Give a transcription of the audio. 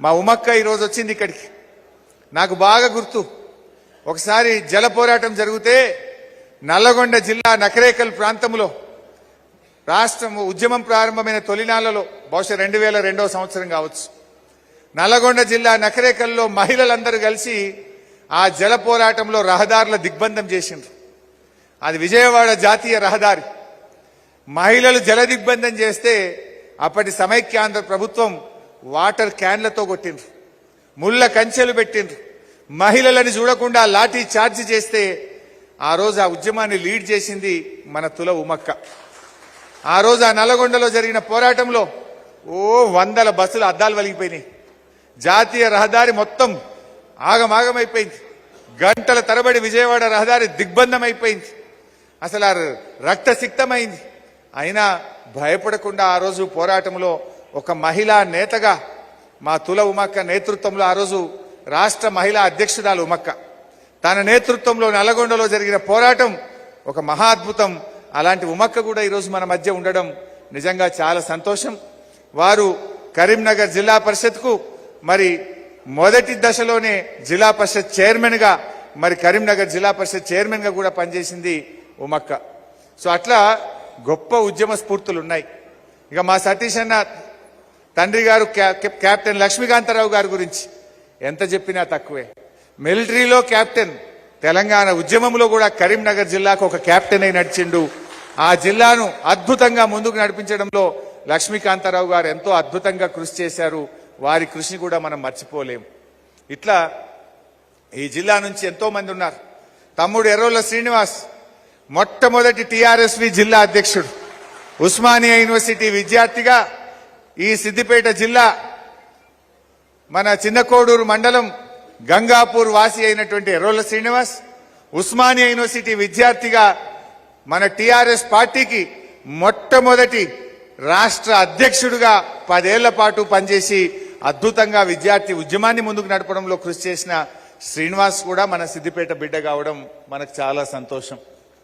మా ఉమక్క ఈరోజు వచ్చింది ఇక్కడికి. నాకు బాగా గుర్తు. ఒకసారి జల పోరాటం జరిగితే నల్లగొండ జిల్లా నకరేకల్ ప్రాంతంలో రాష్ట్రం ఉద్యమం ప్రారంభమైన తొలినాళ్ళలో బహుశా రెండు వేల రెండవ సంవత్సరం కావచ్చు. నల్లగొండ జిల్లా నకరేకల్లో మహిళలందరూ కలిసి ఆ జల పోరాటంలో రహదారుల దిగ్బంధం చేసిండ్రు. అది విజయవాడ జాతీయ రహదారి. మహిళలు జల దిగ్బంధం చేస్తే అప్పటి సమైక్యాంధ్ర ప్రభుత్వం వాటర్ క్యాన్లతో కొట్టిండ్రు. ముళ్ళ కంచెలు పెట్టిండ్రు. మహిళలని చూడకుండా లాఠీ చార్జ్ చేస్తే ఆ రోజు ఆ ఉద్యమాన్ని లీడ్ చేసింది మన తుల ఉమక్క. ఆ రోజు ఆ నల్లగొండలో జరిగిన పోరాటంలో ఓ వందల బస్సులు అద్దాలు వలిగిపోయినాయి. జాతీయ రహదారి మొత్తం ఆగమాగమైపోయింది. గంటల తరబడి విజయవాడ రహదారి దిగ్బంధం అయిపోయింది అసలు ఆ రక్తసిక్తమైంది. అయినా భయపడకుండా ఆ రోజు పోరాటంలో ఒక మహిళా నేతగా మా తుల ఉమక్క నేతృత్వంలో ఆ రోజు రాష్ట్ర మహిళా అధ్యక్షురాలు ఉమక్క. తన నేతృత్వంలో నల్లగొండలో జరిగిన పోరాటం ఒక మహా అద్భుతం. అలాంటి ఉమక్క కూడా ఈరోజు మన మధ్య ఉండడం నిజంగా చాలా సంతోషం. వారు కరీంనగర్ జిల్లా పరిషత్కు మరి మొదటి దశలోనే జిల్లా పరిషత్ చైర్మన్గా మరి కరీంనగర్ జిల్లా పరిషత్ చైర్మన్గా కూడా పనిచేసింది ఉమక్క. సో అట్లా గొప్ప ఉద్యమ స్ఫూర్తులు ఉన్నాయి ఇక మా సతీష్ అన్న తండ్రి గారు క్యాప్టెన్ లక్ష్మీకాంతారావు కెప్టెన్ గారి గురించి. ఎంత చెప్పినా తక్కువే. మిలిటరీలో కెప్టెన్ తెలంగాణ ఉద్యమంలో కూడా కరీంనగర్ జిల్లాకు ఒక కెప్టెన్ అయి నడిచిండు. ఆ జిల్లాను అద్భుతంగా ముందుకు నడిపించడంలో లక్ష్మీకాంతారావు గారు ఎంతో అద్భుతంగా కృషి చేశారు. వారి కృషిని కూడా మనం మర్చిపోలేం. ఇట్లా ఈ జిల్లా నుంచి ఎంతో మంది ఉన్నారు. తమ్ముడు ఎర్రోల శ్రీనివాస్ మొట్టమొదటి టిఆర్ఎస్వి జిల్లా అధ్యక్షుడు. ఉస్మానియా యూనివర్సిటీ విద్యార్థిగా ఈ సిద్దిపేట జిల్లా మన చిన్నకోడూరు మండలం గంగాపూర్ వాసి అయినటువంటి ఎర్రోల శ్రీనివాస్ ఉస్మానియా యూనివర్సిటీ విద్యార్థిగా మన టిఆర్ఎస్ పార్టీకి మొట్టమొదటి రాష్ట్ర అధ్యక్షుడిగా పదేళ్ళ పాటు పనిచేసి అద్భుతంగా విద్యార్థి ఉద్యమాన్ని ముందుకు నడపడంలో కృషి చేసిన శ్రీనివాస్ కూడా మన సిద్దిపేట బిడ్డ కావడం మనకు చాలా సంతోషం.